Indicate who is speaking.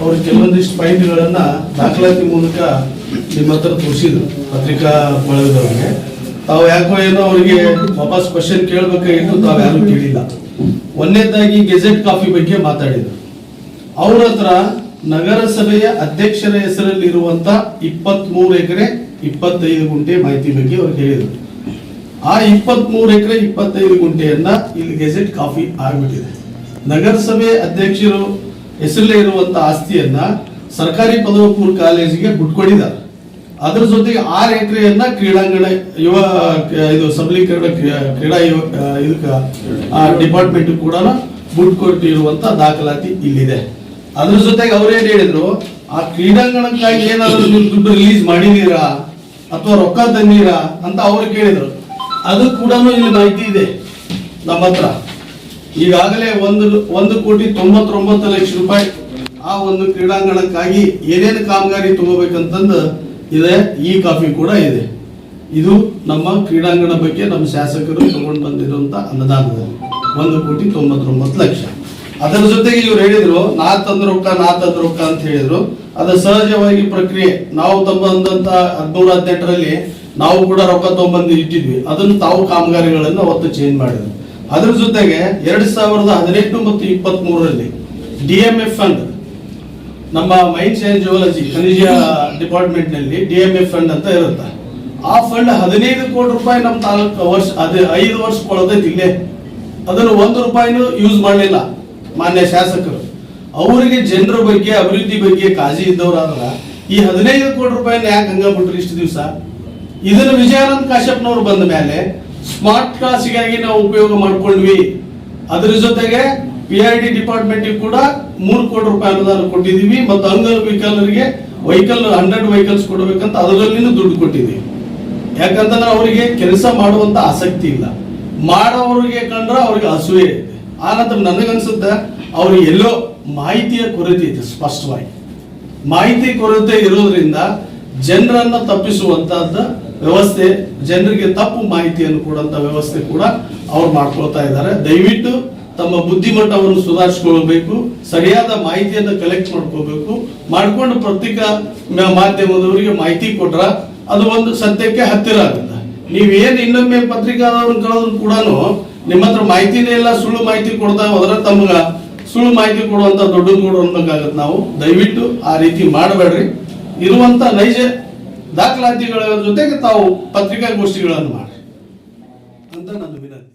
Speaker 1: ಅವರು ಕೆಲವೊಂದಿಷ್ಟು ಪಾಯಿಂಟ್ಗಳನ್ನ ದಾಖಲಾತಿ ಮೂಲಕ ನಿಮ್ಮ ಹತ್ರ ತೋರಿಸಿದ್ರು, ಪತ್ರಿಕಾ ಬಳಗದವರಿಗೆ. ತಾವು ಯಾಕೋ ಏನೋ ಅವರಿಗೆ ವಾಪಸ್ ಕ್ವಶನ್ ಕೇಳಬೇಕಾಗಿತ್ತು, ತಾವು ಯಾರು ಕೇಳಿಲ್ಲ. ಒಂದನೇದಾಗಿ ಗೆಜೆಟ್ ಕಾಫಿ ಬಗ್ಗೆ ಮಾತಾಡಿದ್ರು. ಅವ್ರ ಹತ್ರ ನಗರಸಭೆಯ ಅಧ್ಯಕ್ಷರ ಹೆಸರಲ್ಲಿ ಇರುವಂತ ಇಪ್ಪತ್ತ್ ಮೂರು ಎಕರೆ, ಇಪ್ಪತ್ತೈದು ಗುಂಟೆ ಮಾಹಿತಿ ಬಗ್ಗೆ ಅವ್ರು ಹೇಳಿದ್ರು. ಆ ಇಪ್ಪತ್ತ್ ಮೂರು ಎಕರೆ, ಇಪ್ಪತ್ತೈದು ಗುಂಟೆಯನ್ನ ಇಲ್ಲಿ ಗೆಜೆಟ್ ಕಾಫಿ ಆಗ್ಬಿಟ್ಟಿದೆ. ನಗರಸಭೆ ಅಧ್ಯಕ್ಷರು ಹೆಸರಲ್ಲೇ ಇರುವಂತ ಆಸ್ತಿಯನ್ನ ಸರ್ಕಾರಿ ಪದವಿ ಕಾಲೇಜಿಗೆ ಬಿಟ್ಕೊಡಿದ್ದಾರೆ. ಅದರ ಜೊತೆಗೆ ಆರು ಎಕರೆಯನ್ನ ಕ್ರೀಡಾಂಗಣ ಯುವ, ಇದು ಸಬಲೀಕರಣ ಕ್ರೀ- ಕ್ರೀಡಾ ಯುವ ಇದಕ್ಕ ಡಿಪಾರ್ಟ್ಮೆಂಟ್ ಕೂಡ ಬಿಟ್ಕೊಟ್ಟಿರುವಂತ ದಾಖಲಾತಿ ಇಲ್ಲಿದೆ. ಅದ್ರ ಜೊತೆಗೆ ಅವ್ರೇನ್ ಹೇಳಿದ್ರು, ಆ ಕ್ರೀಡಾಂಗಣಕ್ಕಾಗಿ ಏನಾದ್ರು ನೀವು ದುಡ್ಡು ರಿಲೀಸ್ ಮಾಡಿದೀರಾ ಅಥವಾ ರೊಕ್ಕ ತಂದೀರಾ ಅಂತ ಅವ್ರು ಕೇಳಿದ್ರು. ಅದು ಕೂಡ ಇಲ್ಲಿ ಮಾಹಿತಿ ಇದೆ. ನಮ್ಮ ಹತ್ರ. ಈಗಾಗಲೇ ಒಂದು ಒಂದು ಕೋಟಿ ತೊಂಬತ್ತೊಂಬತ್ತು ಲಕ್ಷ ರೂಪಾಯಿ ಆ ಒಂದು ಕ್ರೀಡಾಂಗಣಕ್ಕಾಗಿ ಏನೇನು ಕಾಮಗಾರಿ ತಗೋಬೇಕಂತಂದು ಇದೆ, ಈ ಕಾಫಿ ಕೂಡ ಇದೆ. ಇದು ನಮ್ಮ ಕ್ರೀಡಾಂಗಣ ಬಗ್ಗೆ ನಮ್ಮ ಶಾಸಕರು ತಗೊಂಡು ಬಂದಿರುವಂತ ಅನುದಾನದಲ್ಲಿ ಒಂದು ಕೋಟಿ ತೊಂಬತ್ತೊಂಬತ್ತು ಲಕ್ಷ. ಅದರ ಜೊತೆಗೆ ಇವ್ರು ಹೇಳಿದ್ರು, ನಾ ತಂದ ರೊಕ್ಕ, ನಾ ತಂದ ರೊಕ್ಕ ಅಂತ ಹೇಳಿದ್ರು. ಅದು ಸಹಜವಾಗಿ ಪ್ರಕ್ರಿಯೆ. ನಾವು ತಂಬಂದಂತ ಹದಿನೂರ ಹದಿನೆಂಟರಲ್ಲಿ ನಾವು ಕೂಡ ರೊಕ್ಕ ತಗೊಂಬಂದು ಇಟ್ಟಿದ್ವಿ. ಅದನ್ನು ತಾವು ಕಾಮಗಾರಿಗಳನ್ನು ಅವತ್ತು ಚೇಂಜ್ ಮಾಡಿದ್ರು ಅದ್ರ ಜೊತೆಗೆ ಎರಡ್ ಸಾವಿರದ ಹದಿನೆಂಟು ಮತ್ತು ಇಪ್ಪತ್ತ್ ಮೂರರಲ್ಲಿ ಡಿ ಎಂ ಎಫ್ ಫಂಡ್ ನಮ್ಮ ಮೈನ್ಸ್ ಅಂಡ್ ಜಿಯೋಲಜಿ ಖನಿಜ ಡಿಪಾರ್ಟ್ಮೆಂಟ್ನಲ್ಲಿ ಡಿ ಎಂ ಎಫ್ ಫಂಡ್ ಅಂತ ಇರುತ್ತೆ. ಆ ಫಂಡ್ ಹದಿನೈದು ಕೋಟಿ ರೂಪಾಯಿ ನಮ್ಮ ತಾಲೂಕು ವರ್ಷ, ಅದೇ ಐದು ವರ್ಷ ಕೊಡೋದೈತಿ ಇಲ್ಲೇ ಅದನ್ನು ಒಂದು ರೂಪಾಯಿನೂ ಯೂಸ್ ಮಾಡಲಿಲ್ಲ, ಮಾನ್ಯ ಶಾಸಕರು. ಅವರಿಗೆ ಜನರ ಬಗ್ಗೆ, ಅಭಿವೃದ್ಧಿ ಬಗ್ಗೆ ಕಾಳಜಿ ಇದ್ದವರಾದ್ರ, ಈ ಹದಿನೈದು ಕೋಟಿ ರೂಪಾಯಿನ ಯಾಕೆ ಹಂಗ ಬಿಟ್ರಿ ಇಷ್ಟು ದಿವಸ? ಇದನ್ನು ವಿಜಯಾನಂದ ಕಾಶ್ಯಪ್ನವ್ರು ಬಂದ ಮೇಲೆ ಸ್ಮಾರ್ಟ್ ಕ್ಲಾಸಿಗಾಗಿ ನಾವು ಉಪಯೋಗ ಮಾಡಿಕೊಂಡ್ವಿ. ಅದರ ಜೊತೆಗೆ ಪಿ ಆರ್ ಡಿ ಡಿಪಾರ್ಟ್ಮೆಂಟ್ ಕೂಡ ಮೂರು ಕೋಟಿ ರೂಪಾಯಿ ಅನುದಾನ ಕೊಟ್ಟಿದೀವಿ ಮತ್ತು ಅಂಗವಿಕಲರಿಗೆ ವೆಹಿಕಲ್ ಹಂಡ್ರೆಡ್ ವೆಹಿಕಲ್ಸ್ ಕೊಡಬೇಕಂತ ಅದರಲ್ಲಿನೂ ದುಡ್ಡು ಕೊಟ್ಟಿದ್ದೀವಿ ಯಾಕಂತಂದ್ರೆ ಅವರಿಗೆ ಕೆಲಸ ಮಾಡುವಂತ ಆಸಕ್ತಿ ಇಲ್ಲ. ಮಾಡೋರಿಗೆ ಕಂಡ್ರೆ ಅವ್ರಿಗೆ ಅಸೂಯೆ ಇದೆ. ನಂತರ ನನಗನ್ಸುತ್ತೆ ಅವ್ರಿಗೆ ಎಲ್ಲೋ ಮಾಹಿತಿಯ ಕೊರತೆ ಇದೆ ಸ್ಪಷ್ಟವಾಗಿ. ಮಾಹಿತಿ ಕೊರತೆ ಇರೋದ್ರಿಂದ ಜನರನ್ನು ತಪ್ಪಿಸುವಂತಹದ್ದ ವ್ಯವಸ್ಥೆ, ಜನರಿಗೆ ತಪ್ಪು ಮಾಹಿತಿಯನ್ನು ಕೊಡುವಂತ ವ್ಯವಸ್ಥೆ ಕೂಡ ಅವ್ರು ಮಾಡ್ಕೊಳ್ತಾ ಇದ್ದಾರೆ. ದಯವಿಟ್ಟು ತಮ್ಮ ಬುದ್ಧಿಮಟ್ಟವನ್ನು ಸುಧಾರಿಸ್ಕೊಳ್ಬೇಕು, ಸರಿಯಾದ ಮಾಹಿತಿಯನ್ನು ಕಲೆಕ್ಟ್ ಮಾಡ್ಕೋಬೇಕು ಮಾಡ್ಕೊಂಡು ಪತ್ರಿಕಾ ಮಾಧ್ಯಮದವರಿಗೆ ಮಾಹಿತಿ ಕೊಟ್ರ ಅದು ಒಂದು ಸತ್ಯಕ್ಕೆ ಹತ್ತಿರ ಆಗುತ್ತೆ. ನೀವೇನು ಇನ್ನೊಮ್ಮೆ ಪತ್ರಿಕಾದವ್ರನ್ನ ಕಳೆದ್ರು ಕೂಡ ನಿಮ್ಮ ಹತ್ರ ಮಾಹಿತಿನೇ ಇಲ್ಲ, ಸುಳ್ಳು ಮಾಹಿತಿ ಕೊಡ್ತಾ ಹೋದ್ರೆ ತಮ್ಗ ಸುಳ್ಳು ಮಾಹಿತಿ ಕೊಡುವಂತ ದೊಡ್ಡದು ಕೂಡ ಅನ್ಬೇಕಾಗತ್ತೆ ನಾವು. ದಯವಿಟ್ಟು ಆ ರೀತಿ ಮಾಡಬೇಡ್ರಿ. ಇರುವಂತ ನೈಜ ದಾಖಲಾತಿಗಳ ಜೊತೆಗೆ ತಾವು ಪತ್ರಿಕಾಗೋಷ್ಠಿಗಳನ್ನು ಮಾಡಿ ಅಂತ ನನ್ನ ವಿನಂತಿ.